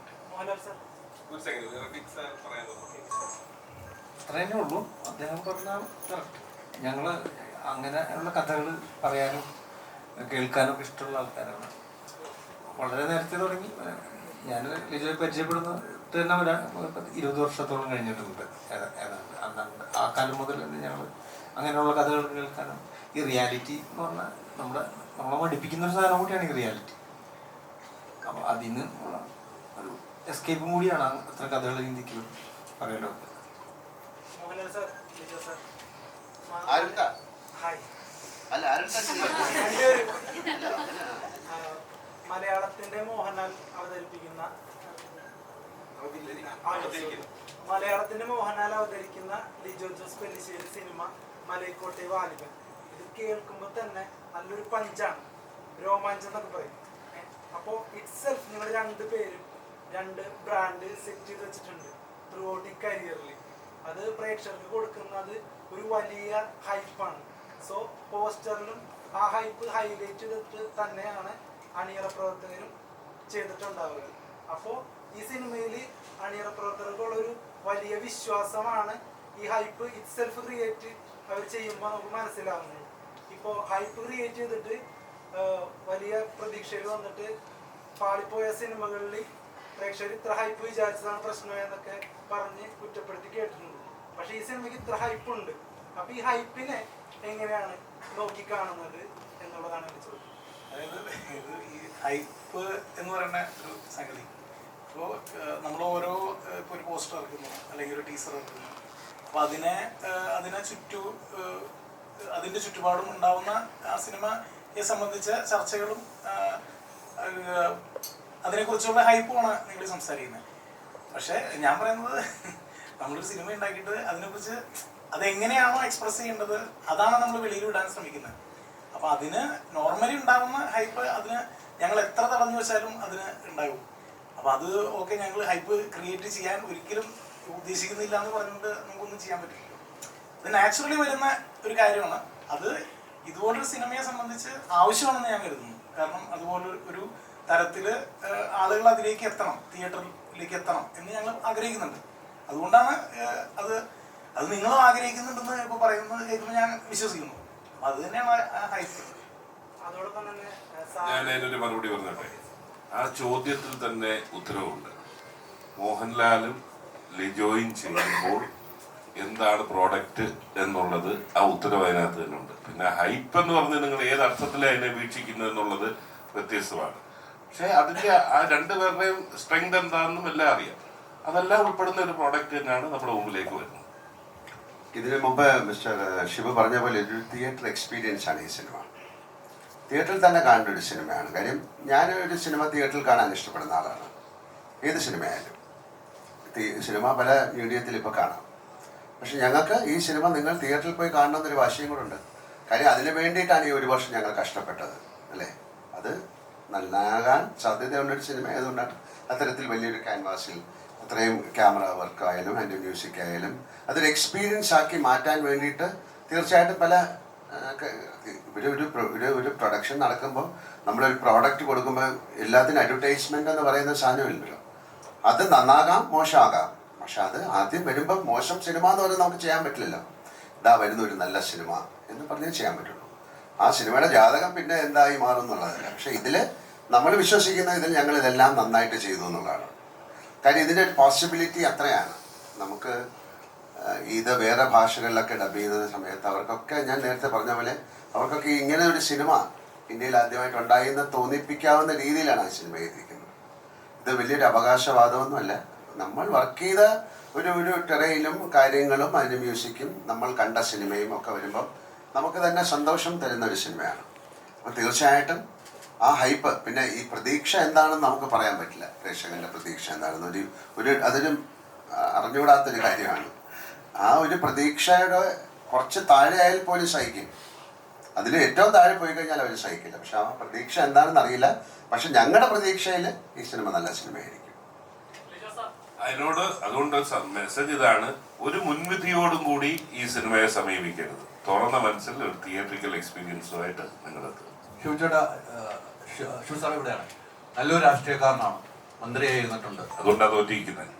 അത്രേ ഉള്ളൂ. അദ്ദേഹം പറഞ്ഞ കറക്റ്റ് ഞങ്ങൾ അങ്ങനെയുള്ള കഥകൾ പറയാനും കേൾക്കാനൊക്കെ ഇഷ്ടമുള്ള ആൾക്കാരാണ്. വളരെ നേരത്തെ തുടങ്ങി ഞാൻ ലിജോയെ പരിചയപ്പെടുന്നത് തന്നെ ഒരു ഇരുപത് വർഷത്തോളം കഴിഞ്ഞിട്ടുണ്ട്. ഏതാ- ഏതാണ്ട് അന്നാണ്ട് ആ കാലം മുതൽ തന്നെ ഞങ്ങൾ അങ്ങനെയുള്ള കഥകൾ കേൾക്കാനും ഈ റിയാലിറ്റി എന്ന് പറഞ്ഞാൽ നമ്മുടെ നമ്മളെ മടിപ്പിക്കുന്ന ഒരു സാധനം കൂടിയാണ് ഈ റിയാലിറ്റി. അപ്പോൾ അതിന് ഒരു എസ്കേപ്പും കൂടിയാണ് അത്ര കഥകൾ ഹിന്ദിക്ക് പറയലോ മലയാളത്തിന്റെ മോഹൻലാൽ അവതരിപ്പിക്കുന്ന. മലയാളത്തിന്റെ മോഹൻലാൽ അവതരിക്കുന്ന ലിജോ ജോസ് പെല്ലിശ്ശേരി സിനിമ മലയക്കോട്ടെ വാലിബൻ. ഇത് കേൾക്കുമ്പോൾ തന്നെ നല്ലൊരു പഞ്ചാണ്. രോമാഞ്ചം എന്നൊക്കെ പറയും. അപ്പോൾ അപ്പോ ഇറ്റ് സെൽഫ് നിങ്ങൾ രണ്ട് പേരും രണ്ട് ബ്രാൻഡ് സെറ്റ് ചെയ്ത് വെച്ചിട്ടുണ്ട്. ത്രൂ ഔട്ട് ഈ കരിയറിൽ അത് പ്രേക്ഷകർക്ക് കൊടുക്കുന്നത് ഒരു വലിയ ഹൈപ്പാണ് സോ പോസ്റ്ററിലും ആ ഹൈപ്പ് ഹൈലൈറ്റ് ചെയ്തിട്ട് തന്നെയാണ് അണിയറ പ്രവർത്തകരും ചെയ്തിട്ടുണ്ടാവുക അപ്പോൾ ഈ സിനിമയിൽ അണിയറ പ്രവർത്തകർക്കുള്ള ഒരു വലിയ വിശ്വാസമാണ് ഈ ഹൈപ്പ് ഇറ്റ് സെൽഫ് ക്രിയേറ്റ് അവർ ചെയ്യുമ്പോൾ നമുക്ക് മനസ്സിലാവുന്നത്. ഇപ്പോൾ ഹൈപ്പ് ക്രിയേറ്റ് ചെയ്തിട്ട് വലിയ പ്രതീക്ഷയിൽ വന്നിട്ട് പാളിപ്പോയ സിനിമകളിൽ പ്രേക്ഷകർ ഇത്ര ഹൈപ്പ് വിചാരിച്ചതാണ് പ്രശ്നം എന്നൊക്കെ പറഞ്ഞ് കുറ്റപ്പെടുത്തി കേട്ടിട്ടുണ്ട്. പക്ഷേ ഈ സിനിമയ്ക്ക് ഇത്ര ഹൈപ്പ് ഉണ്ട്. അപ്പൊ ഈ ഹൈപ്പിനെ എങ്ങനെയാണ് നോക്കിക്കാണുന്നത് എന്നുള്ളതാണ് ചോദ്യം. ഹൈപ്പ് എന്ന് പറയുന്ന ഒരു സംഗതി. അപ്പോൾ നമ്മൾ ഓരോ ഇപ്പോൾ ഒരു പോസ്റ്റർ ഇറക്കുന്നു അല്ലെങ്കിൽ ഒരു ടീസർ ഇറക്കുന്നു. അപ്പോൾ അതിനെ അതിനെ ചുറ്റു അതിന്റെ ചുറ്റുപാടും ഉണ്ടാവുന്ന ആ സിനിമയെ സംബന്ധിച്ച ചർച്ചകളും അതിനെ കുറിച്ചുള്ള അതിനെക്കുറിച്ചുള്ള ഹൈപ്പുമാണ് നിങ്ങൾ സംസാരിക്കുന്നത് പക്ഷേ ഞാൻ പറയുന്നത് നമ്മളൊരു സിനിമ ഉണ്ടാക്കിയിട്ട് അതിനെക്കുറിച്ച് അതെങ്ങനെയാണോ എക്സ്പ്രസ് ചെയ്യേണ്ടത് അതാണ് നമ്മൾ വെളിയിൽ വിടാൻ ശ്രമിക്കുന്നത് അപ്പോൾ അതിന് നോർമലി ഉണ്ടാകുന്ന ഹൈപ്പ് അതിന് ഞങ്ങൾ എത്ര തടഞ്ഞു വെച്ചാലും അതിന് ഉണ്ടാകും. അപ്പൊ അത് ഓക്കെ ഞങ്ങൾ ഹൈപ്പ് ക്രിയേറ്റ് ചെയ്യാൻ ഒരിക്കലും ഉദ്ദേശിക്കുന്നില്ല എന്ന് പറഞ്ഞുകൊണ്ട് നമുക്കൊന്നും ചെയ്യാൻ പറ്റില്ല. ഇത് നാച്ചുറലി വരുന്ന ഒരു കാര്യമാണ്. അത് ഇതുപോലൊരു സിനിമയെ സംബന്ധിച്ച് ആവശ്യമാണെന്ന് ഞാൻ കരുതുന്നു. കാരണം അതുപോലെ ഒരു തരത്തിൽ ആളുകൾ അതിലേക്ക് എത്തണം തിയേറ്ററിലേക്ക് എത്തണം എന്ന് ഞങ്ങൾ ആഗ്രഹിക്കുന്നുണ്ട്. അതുകൊണ്ടാണ് അത് അത് നിങ്ങളും ആഗ്രഹിക്കുന്നുണ്ടെന്ന് ഇപ്പോൾ പറയുന്നത് കേൾക്കുമ്പോൾ ഞാൻ വിശ്വസിക്കുന്നു. അപ്പം അത് തന്നെയാണ് ഹൈപ്പ് അതോടൊപ്പം തന്നെ ഞാൻ അതിനൊരു മറുപടി പറഞ്ഞോട്ടെ? ആ ചോദ്യത്തിൽ തന്നെ ഉത്തരവുണ്ട്. മോഹൻലാലും ലിജോയും ചെയ്യുമ്പോൾ എന്താണ് പ്രോഡക്റ്റ് എന്നുള്ളത് ആ ഉത്തരവ് അതിനകത്ത് തന്നെ ഉണ്ട്. പിന്നെ ഹൈപ്പ് എന്ന് പറഞ്ഞ് നിങ്ങൾ ഏത് അർത്ഥത്തിൽ അതിനെ വീക്ഷിക്കുന്നത് എന്നുള്ളത് വ്യത്യസ്തമാണ്. പക്ഷെ അതിന്റെ ആ രണ്ടുപേരുടെയും സ്ട്രെങ്ത് എന്താണെന്നും എല്ലാം അറിയാം. അതെല്ലാം ഉൾപ്പെടുന്ന ഒരു പ്രോഡക്റ്റ് തന്നെയാണ് നമ്മുടെ മുമ്പിലേക്ക് വരുന്നത്. ഇതിനു മുമ്പ് മിസ്റ്റർ ഷിബു പറഞ്ഞ പോലെ ഒരു തിയേറ്റർ എക്സ്പീരിയൻസ് ആണ് ഈ സിനിമ. തിയേറ്ററിൽ തന്നെ കാണേണ്ട ഒരു സിനിമയാണ്. കാര്യം ഞാൻ ഒരു സിനിമ തിയേറ്ററിൽ കാണാൻ ഇഷ്ടപ്പെടുന്ന ആളാണ്. ഏത് സിനിമയായാലും. സിനിമ പല മീഡിയത്തിൽ ഇപ്പോൾ കാണാം. പക്ഷെ ഞങ്ങൾക്ക് ഈ സിനിമ നിങ്ങൾ തിയേറ്ററിൽ പോയി കാണണമെന്നൊരു വാശിയും കൂടെ ഉണ്ട്. കാര്യം അതിന് വേണ്ടിയിട്ടാണ് ഈ ഒരു വർഷം ഞങ്ങൾ കഷ്ടപ്പെട്ടത് അല്ലേ? അത് നന്നാകാൻ സാധ്യതയുള്ളൊരു സിനിമ ആയതുകൊണ്ടാണ് അത്തരത്തിൽ വലിയൊരു ക്യാൻവാസിൽ അത്രയും ക്യാമറ വർക്ക് ആയാലും അതിന്റെ മ്യൂസിക് ആയാലും അതൊരു എക്സ്പീരിയൻസ് ആക്കി മാറ്റാൻ വേണ്ടിയിട്ട് തീർച്ചയായിട്ടും പല ഒരു ഒരു ഒരു ഒരു പ്രൊഡക്ഷൻ നടക്കുമ്പോൾ നമ്മളൊരു പ്രോഡക്റ്റ് കൊടുക്കുമ്പോൾ എല്ലാത്തിനും അഡ്വർടൈസ്മെന്റ് എന്ന് പറയുന്ന സാധനമില്ലല്ലോ. അത് നന്നാകാം മോശമാകാം. പക്ഷെ അത് ആദ്യം വരുമ്പോൾ മോശം സിനിമ എന്ന് പറഞ്ഞാൽ നമുക്ക് ചെയ്യാൻ പറ്റില്ലല്ലോ. ഇതാ വരുന്ന ഒരു നല്ല സിനിമ എന്ന് പറഞ്ഞേ ചെയ്യാൻ പറ്റുള്ളൂ. ആ സിനിമയുടെ ജാതകം പിന്നെ എന്തായി മാറും എന്നുള്ളതല്ല. പക്ഷെ ഇതിൽ നമ്മൾ വിശ്വസിക്കുന്ന ഇതിൽ ഞങ്ങൾ ഇതെല്ലാം നന്നായിട്ട് ചെയ്തു എന്നുള്ളതാണ്. കാര്യം ഇതിന്റെ പോസിബിലിറ്റി അത്രയാണ്. നമുക്ക് ഇത് വേറെ ഭാഷകളിലൊക്കെ ഡബ് ചെയ്യുന്ന സമയത്ത് അവർക്കൊക്കെ ഞാൻ നേരത്തെ പറഞ്ഞ പോലെ അവർക്കൊക്കെ ഇങ്ങനെ ഒരു സിനിമ ഇന്ത്യയിൽ ആദ്യമായിട്ട് ഉണ്ടായി എന്ന് തോന്നിപ്പിക്കാവുന്ന രീതിയിലാണ് ആ സിനിമ എഴുതിയിരിക്കുന്നത് ഇത് വലിയൊരു അവകാശവാദമൊന്നുമല്ല നമ്മൾ വർക്ക് ചെയ്ത ഒരു ഒരു ടെറയിലും കാര്യങ്ങളും അതിന് മ്യൂസിക്കും നമ്മൾ കണ്ട സിനിമയും ഒക്കെ വരുമ്പം നമുക്ക് തന്നെ സന്തോഷം തരുന്ന ഒരു സിനിമയാണ്. അപ്പോൾ തീർച്ചയായിട്ടും ആ ഹൈപ്പ്. പിന്നെ ഈ പ്രതീക്ഷ എന്താണെന്ന് നമുക്ക് പറയാൻ പറ്റില്ല. പ്രേക്ഷകന്റെ പ്രതീക്ഷ എന്താണെന്ന്. ഒരു ഒരു അതൊരു അറിഞ്ഞുകൂടാത്തൊരു കാര്യമാണ്. ആ ഒരു പ്രതീക്ഷയുടെ കുറച്ച് താഴെയായാൽ ആയാൽ പോലും സഹിക്കും. അതിൽ ഏറ്റവും താഴെ പോയി കഴിഞ്ഞാൽ അവർ സഹിക്കില്ല. പക്ഷെ ആ പ്രതീക്ഷ എന്താണെന്ന് അറിയില്ല. പക്ഷെ ഞങ്ങളുടെ പ്രതീക്ഷയിൽ ഈ സിനിമ നല്ല സിനിമയായിരിക്കും. അതിനോട് അതുകൊണ്ട് മെസ്സേജ് ഇതാണ്. ഒരു മുൻവിധിയോടും കൂടി ഈ സിനിമയെ സമീപിക്കരുത്. തുറന്ന മനസ്സിൽ ഒരു തിയേറ്ററിക്കൽ എക്സ്പീരിയൻസുമായിട്ട് നിങ്ങളെത്തുക. ശിവചേട്ടാ ശിവ സാർ ഇവിടെയാണ് നല്ലൊരു രാഷ്ട്രീയക്കാരനാണ്. മന്ത്രിയായിരുന്നിട്ടുണ്ട്. അതുകൊണ്ടാണ് തോറ്റിരിക്കുന്നത്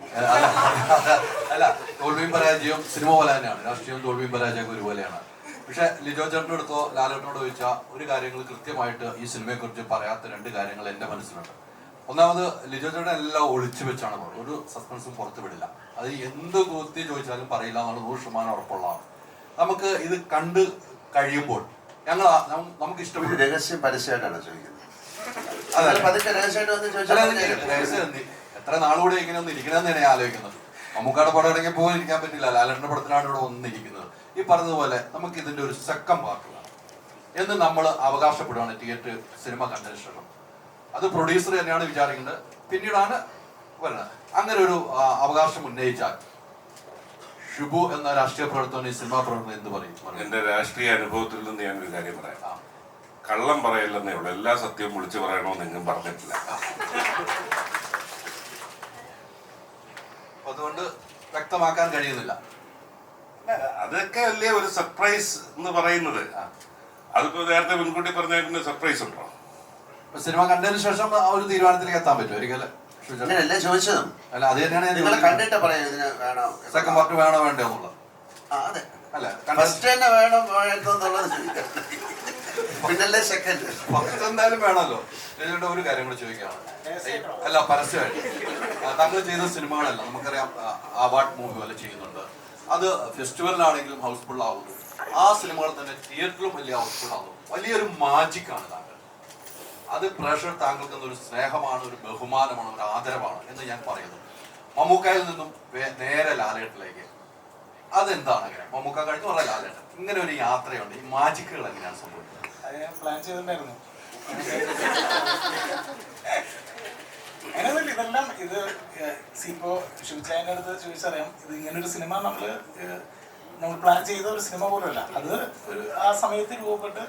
അല്ല തോൽവിയും പരാജയം സിനിമ പോലെ തന്നെയാണ്. രാഷ്ട്രീയവും തോൽവിയും പരാജയവും ഒരുപോലെയാണ്. പക്ഷെ ലിജോ ചേട്ടന്റെ അടുത്തോ ലാലേട്ടനോട് ചോദിച്ചാൽ ഒരു കാര്യങ്ങൾ കൃത്യമായിട്ട് ഈ സിനിമയെ കുറിച്ച് പറയാത്ത രണ്ട് കാര്യങ്ങൾ എന്റെ മനസ്സിലുണ്ട്. ഒന്നാമത് ലിജോ ചേട്ടൻ എല്ലാം ഒളിച്ചു വെച്ചാണ് പറയുന്നത് ഒരു സസ്പെൻസും പുറത്തു വിടില്ല. അത് എന്ത് കുത്തി ചോദിച്ചാലും പറയില്ല എന്നുള്ള നൂറ് ശതമാനം ഉറപ്പുള്ളതാണ്. നമുക്ക് ഇത് കണ്ട് കഴിയുമ്പോൾ ഞങ്ങൾ നമുക്ക് ഇഷ്ടപ്പെട്ട രഹസ്യം പരസ്യമായിട്ടാണ് ചോദിക്കുന്നത്? എത്ര നാളുകൂടെ ഇങ്ങനെ ഒന്ന് ഇരിക്കണമെന്ന് ഞാൻ ആലോചിക്കുന്നത്. മമ്മൂക്കാട് പടം ഇടങ്ങി പോലും ഇരിക്കാൻ പറ്റില്ല. ലാലന്റെ പടത്തിനാണ് ഇവിടെ ഒന്നിരിക്കുന്നത് ഈ പറഞ്ഞതുപോലെ നമുക്ക് ഇതിന്റെ ഒരു സെക്കം പാർട്ട് വേണം എന്ന് നമ്മൾ അവകാശപ്പെടുകയാണ് തിയേറ്റർ സിനിമ കണ്ടതിന് അത് പ്രൊഡ്യൂസർ തന്നെയാണ് വിചാരിക്കുന്നത്. പിന്നീടാണ് വരുന്നത്. അങ്ങനെ ഒരു അവകാശം ഉന്നയിച്ചാൽ ഷുബു എന്ന രാഷ്ട്രീയ പ്രവർത്തകൻ ഈ സിനിമാ പ്രവർത്തനം എന്ത് പറയും. എന്റെ രാഷ്ട്രീയ അനുഭവത്തിൽ നിന്ന് ഞാൻ ഒരു കാര്യം പറയാം. കള്ളം പറയില്ലെന്നേ ഉള്ളൂ. എല്ലാ സത്യവും വിളിച്ചു പറയണമെന്ന് എങ്ങും പറഞ്ഞിട്ടില്ല. അതുകൊണ്ട് വ്യക്തമാക്കാൻ കഴിയുന്നില്ല. അതൊക്കെ അല്ലേ ഒരു സർപ്രൈസ് എന്ന് പറയുന്നത്? അതിപ്പോ നേരത്തെ മുൻകൂട്ടി പറഞ്ഞ പിന്നെ സർപ്രൈസ് ഉണ്ടോ സിനിമ കണ്ടതിന് ശേഷം ആ ഒരു തീരുമാനത്തിലേക്ക് എത്താൻ പറ്റും ഒരിക്കലും ചോദിച്ചതും. അല്ല അത് തന്നെയാണ് ഞാൻ നിങ്ങൾ ചോദിക്കുന്നത്. കണ്ടിട്ട് പറയാം ഇതിന് വേണോ? സെക്കൻഡ് പാർട്ട് വേണോ വേണ്ടോ എന്നുള്ളത്. ആ, അതെ. അല്ല കണ്ട ഫസ്റ്റ് തന്നെ വേണം വേണ്ടോ എന്നുള്ളത് ചോദിക്കാം. പിന്നല്ലേ സെക്കൻഡ് ഫസ്റ്റ് എന്തായാലും വേണമല്ലോ. എന്നിട്ട് ഒരു കാര്യം കൂടി ചോദിക്കുകയാണ് അല്ല പരസ്യമായിട്ട്. താങ്കൾ ചെയ്ത സിനിമകളല്ല നമുക്കറിയാം അവാർഡ് മൂവി പോലെ ചെയ്യുന്നുണ്ട്. അത് ഫെസ്റ്റിവലിലാണെങ്കിലും ഹൗസ്ഫുൾ ആവുന്നു ആ സിനിമകൾ തന്നെ തിയേറ്ററിലും വലിയ ഹൗസ്ഫുൾ ആവുന്നു വലിയൊരു മാജിക്കാണ് താങ്കൾ. അത് പ്രേക്ഷകർ താങ്കൾക്ക് ഒരു സ്നേഹമാണ് ഒരു ബഹുമാനമാണ് ഒരു ആദരവാണ് എന്ന് ഞാൻ പറയുന്നു. മമ്മൂക്കായിൽ നിന്നും നേരെ ലാലേട്ടിലേക്ക്. അതെന്താണ് അങ്ങനെ? മമ്മൂക്ക കഴിഞ്ഞു പറഞ്ഞ ലാലേട്ടൻ. ഇങ്ങനെ ഒരു യാത്രയുണ്ട്. ഈ മാജിക്കുകൾ എങ്ങനെയാണ് സംഭവിക്കുന്നത്? അത് ഞാൻ പ്ലാൻ ഇതെല്ലാം ഇത് ഇപ്പോ ശിവചായന്റെ അടുത്ത് ചോദിച്ചറിയാം ഇത് ഇങ്ങനൊരു സിനിമ നമ്മൾ നമ്മൾ പ്ലാൻ ചെയ്ത ഒരു സിനിമ പോലുമല്ല. അത് ഒരു ആ സമയത്ത് രൂപപ്പെട്ട്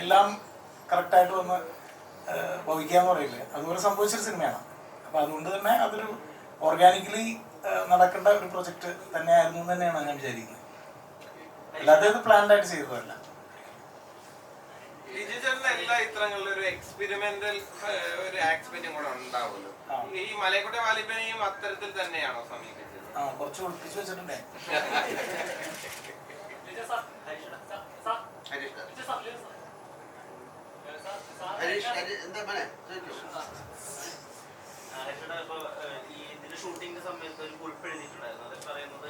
എല്ലാം കറക്റ്റായിട്ട് വന്ന് ഭവിക്കാന്ന് പറയില്ലേ? അതുപോലെ സംഭവിച്ചൊരു സിനിമയാണ്. അപ്പൊ അതുകൊണ്ട് തന്നെ അതൊരു ഓർഗാനിക്കലി നടക്കേണ്ട ഒരു പ്രൊജക്ട് തന്നെയായിരുന്നു തന്നെയാണ് ഞാൻ വിചാരിക്കുന്നത്. അല്ലാതെ അത് പ്ലാൻഡ് ആയിട്ട് ചെയ്തതല്ല. എല്ലാ ചിത്രങ്ങളിലും ഒരു എക്സ്പെരിമെന്റൽ ഒരു കൂടെ ഉണ്ടാവുമല്ലോ. ഈ മലയക്കുട്ടി വാലിബനെയും അത്തരത്തിൽ തന്നെയാണോ സമീപിച്ചത്? കുറച്ച് ഒളിപ്പിച്ച് വെച്ചിട്ടുണ്ടേ. സമയത്ത് ഒരു കുറിപ്പ് എഴുതിയിട്ടുണ്ടായിരുന്നു. അതിൽ പറയുന്നത്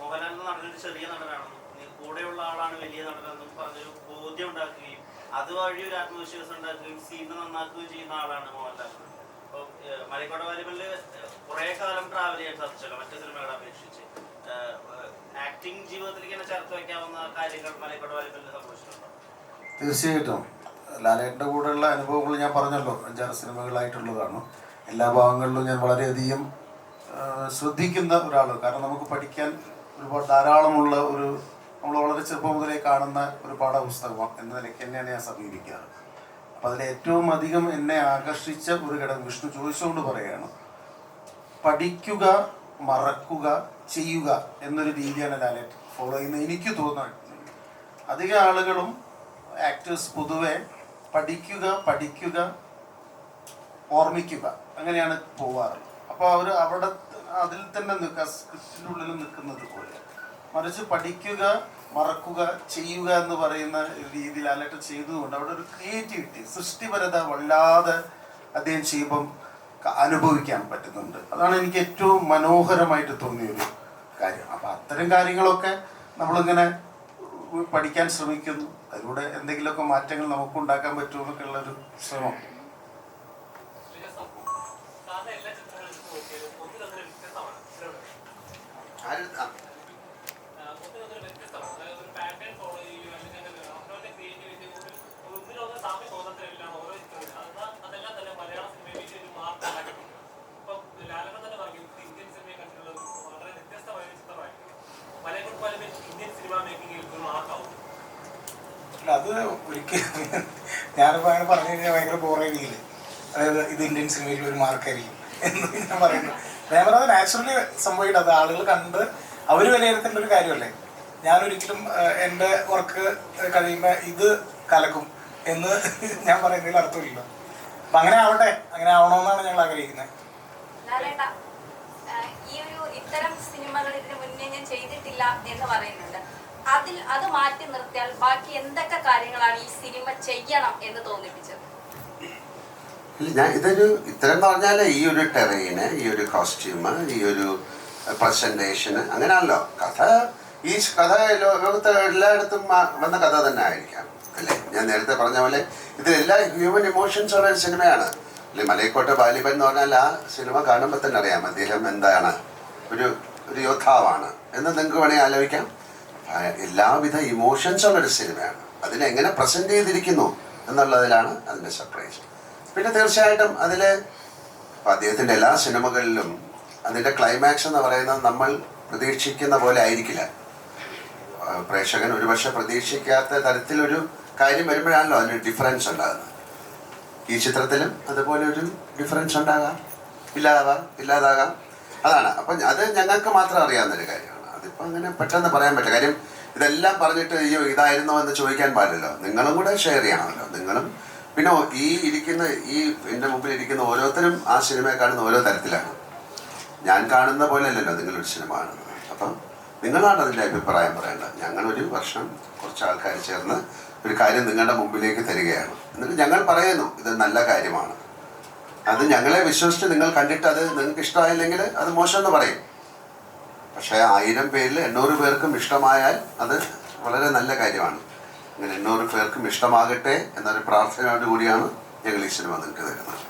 മോഹൻലാൽ എന്ന നടനൊരു ചെറിയ നടനാണെന്നും. കൂടെയുള്ള ആളാണ് വലിയ നടനെന്നും പറഞ്ഞൊരു ബോധ്യം ഉണ്ടാക്കുകയും അതുവഴി ഒരു ആത്മവിശ്വാസം ഉണ്ടാക്കുകയും സീന നന്നാക്കുകയും ചെയ്യുന്ന ആളാണ് മോഹൻലാൽ. അപ്പോൾ മലക്കോട്ട വാലിബലിൽ കുറെ കാലം ട്രാവൽ ചെയ്യാൻ സാധിച്ചല്ലോ മറ്റു സിനിമകളെ അപേക്ഷിച്ച്. ആക്ടിങ് ജീവിതത്തിലേക്ക് തന്നെ ചേർത്ത് വെക്കാവുന്ന കാര്യങ്ങൾ മലക്കോട്ട വാലിബലിൽ സംഭവിച്ചിട്ടുണ്ടോ? തീർച്ചയായിട്ടും. ലാലേട്ടന്റെ കൂടെയുള്ള അനുഭവങ്ങൾ ഞാൻ പറഞ്ഞല്ലോ അഞ്ചാറ് സിനിമകളായിട്ടുള്ളതാണ്. എല്ലാ ഭാഗങ്ങളിലും ഞാൻ വളരെയധികം ശ്രദ്ധിക്കുന്ന ഒരാൾ കാരണം നമുക്ക് പഠിക്കാൻ ഒരുപാട് ധാരാളമുള്ള ഒരു നമ്മൾ വളരെ ചെറുപ്പം മുതലേ കാണുന്ന ഒരു പാഠപുസ്തകം എന്ന നിലയ്ക്ക് തന്നെയാണ് ഞാൻ സമീപിക്കാറ്. അപ്പോൾ അതിൽ ഏറ്റവും അധികം എന്നെ ആകർഷിച്ച ഒരു ഘടകം വിഷ്ണു ചോദിച്ചുകൊണ്ട് പറയുകയാണ് പഠിക്കുക മറക്കുക ചെയ്യുക എന്നൊരു രീതിയാണ് ലാലേറ്റ് ഫോളോ ചെയ്യുന്നത്. എനിക്ക് തോന്നുന്നത് അധിക ആളുകളും ആക്ടേഴ്സ് പൊതുവെ പഠിക്കുക പഠിക്കുക ഓർമ്മിക്കുക അങ്ങനെയാണ് പോവാറ്. അപ്പോൾ അവർ അവിടെ അതിൽ തന്നെ നിൽക്കുക സ്ക്രിപ്റ്റിന്റെ ഉള്ളിൽ നിൽക്കുന്നത് പോലെ. മറിച്ച് പഠിക്കുക മറക്കുക ചെയ്യുക എന്ന് പറയുന്ന രീതിയിൽ അലട്ട് ചെയ്തുകൊണ്ട് അവിടെ ഒരു ക്രിയേറ്റിവിറ്റി സൃഷ്ടിപരത വല്ലാതെ അദ്ദേഹം ചെയ്യുമ്പം അനുഭവിക്കാൻ പറ്റുന്നുണ്ട്. അതാണ് എനിക്ക് ഏറ്റവും മനോഹരമായിട്ട് തോന്നിയൊരു കാര്യം. അപ്പം അത്തരം കാര്യങ്ങളൊക്കെ നമ്മളിങ്ങനെ പഠിക്കാൻ ശ്രമിക്കുന്നു. അതിലൂടെ എന്തെങ്കിലുമൊക്കെ മാറ്റങ്ങൾ നമുക്ക് ഉണ്ടാക്കാൻ പറ്റുമെന്നൊക്കെ ഉള്ളൊരു ശ്രമം ആര് ഒരിക്കലും [laughs] ഞാനിപ്പോൾ അങ്ങനെ പറഞ്ഞു കഴിഞ്ഞാൽ ഭയങ്കര ബോറായിരിക്കില്ല? അതായത് ഇത് ഇന്ത്യൻ സിനിമയിൽ ഒരു മാർക്കായിരിക്കും എന്ന് ഞാൻ പറയുന്നു. ഞാൻ പറഞ്ഞത് നാച്ചുറലി സംഭവിക്കുന്നത് അത് ആളുകൾ കണ്ട് അവർ വിലയിരുത്തേണ്ട ഒരു കാര്യമല്ലേ? ഞാനൊരിക്കലും എന്റെ വർക്ക് കഴിയുമ്പോൾ ഇത് കലക്കും എന്ന് [laughs] ഞാൻ പറയുന്നതിൽ അർത്ഥമില്ല അപ്പം അങ്ങനെ ആവട്ടെ അങ്ങനെ ആവണമെന്നാണ് ഞങ്ങൾ ആഗ്രഹിക്കുന്നത്. ഈ ഒരു ഇത്തരം സിനിമകൾ ഇതിനു മുന്നേ ഞാൻ ചെയ്തിട്ടില്ല എന്ന് പറയുന്നുണ്ട് അതിൽ അത് മാറ്റി നിർത്തിയാൽ ബാക്കി എന്തൊക്കെ കാര്യങ്ങളാണ് ഈ സിനിമ ചെയ്യണം എന്ന് തോന്നിപ്പിച്ചത്? ഞാൻ ഇതൊരു പറഞ്ഞാലേ പറഞ്ഞാൽ ഈ ഒരു ടെറൈന് ഈ ഒരു കോസ്റ്റ്യൂമ് ഈ ഒരു പ്രസന്റേഷന് അങ്ങനെയാണല്ലോ. കഥ ഈ കഥ ലോകത്തെ എല്ലായിടത്തും വന്ന കഥ തന്നെ ആയിരിക്കാം അല്ലേ? ഞാൻ നേരത്തെ പറഞ്ഞ പോലെ ഇതിലെല്ലാ ഹ്യൂമൻ ഇമോഷൻസ് ഉള്ള ഒരു സിനിമയാണ്. അല്ലെ മലയക്കോട്ട ബാലിബൻ എന്ന് പറഞ്ഞാൽ ആ സിനിമ കാണുമ്പോൾ തന്നെ അറിയാം അദ്ദേഹം എന്താണ് ഒരു ഒരു യോദ്ധാവാണ്. എന്ന് നിങ്ങൾക്ക് വേണമെങ്കിൽ ആലോചിക്കാം. എല്ലാവിധ ഇമോഷൻസ് ഉള്ളൊരു സിനിമയാണ്. അതിനെങ്ങനെ പ്രസന്റ് ചെയ്തിരിക്കുന്നു എന്നുള്ളതിലാണ് അതിന്റെ സർപ്രൈസ് പിന്നെ തീർച്ചയായിട്ടും അതിൽ അദ്ദേഹത്തിന്റെ എല്ലാ സിനിമകളിലും അതിന്റെ ക്ലൈമാക്സ് എന്ന് പറയുന്നത് നമ്മൾ പ്രതീക്ഷിക്കുന്ന പോലെ ആയിരിക്കില്ല. പ്രേക്ഷകൻ ഒരുപക്ഷെ പ്രതീക്ഷിക്കാത്ത തരത്തിലൊരു കാര്യം വരുമ്പോഴാണല്ലോ അതിന് ഡിഫറൻസ് ഉണ്ടാകുന്നത്. ഈ ചിത്രത്തിലും അതുപോലെ ഒരു ഡിഫറൻസ് ഉണ്ടാകാം. ഇല്ലാതാവാം ഇല്ലാതാകാം. അതാണ്. അപ്പം അത് ഞങ്ങൾക്ക് മാത്രം അറിയാവുന്ന ഒരു കാര്യമാണ്. അങ്ങനെ പെട്ടെന്ന് പറയാൻ പറ്റില്ല. കാര്യം ഇതെല്ലാം പറഞ്ഞിട്ട് അയ്യോ ഇതായിരുന്നോ എന്ന് ചോദിക്കാൻ പാടില്ലല്ലോ. നിങ്ങളും കൂടെ ഷെയർ ചെയ്യണമല്ലോ. നിങ്ങളും പിന്നെ ഈ ഇരിക്കുന്ന ഈ എന്റെ മുമ്പിൽ ഇരിക്കുന്ന ഓരോരുത്തരും ആ സിനിമയെ കാണുന്ന ഓരോ തരത്തിലാണ്. ഞാൻ കാണുന്ന പോലെ അല്ലല്ലോ നിങ്ങളൊരു സിനിമ കാണുന്നത്. അപ്പം നിങ്ങളാണ് അതിന്റെ അഭിപ്രായം പറയേണ്ടത്. ഞങ്ങളൊരു വർഷം കുറച്ച് ആൾക്കാർ ചേർന്ന് ഒരു കാര്യം നിങ്ങളുടെ മുമ്പിലേക്ക് തരികയാണ്. എന്നിട്ട് ഞങ്ങൾ പറയുന്നു ഇത് നല്ല കാര്യമാണ്. അത് ഞങ്ങളെ വിശ്വസിച്ച് നിങ്ങൾ കണ്ടിട്ട് അത് നിങ്ങൾക്ക് ഇഷ്ടമായില്ലെങ്കിൽ അത് മോശമെന്ന് പറയും. പക്ഷേ ആയിരം പേരിൽ എണ്ണൂറ് പേർക്കും ഇഷ്ടമായാൽ അത് വളരെ നല്ല കാര്യമാണ്. അങ്ങനെ എണ്ണൂറ് പേർക്കും ഇഷ്ടമാകട്ടെ എന്നൊരു പ്രാർത്ഥനയോടുകൂടിയാണ് ഞങ്ങൾ ഈ സിനിമ നിങ്ങൾക്ക് തരുന്നത്.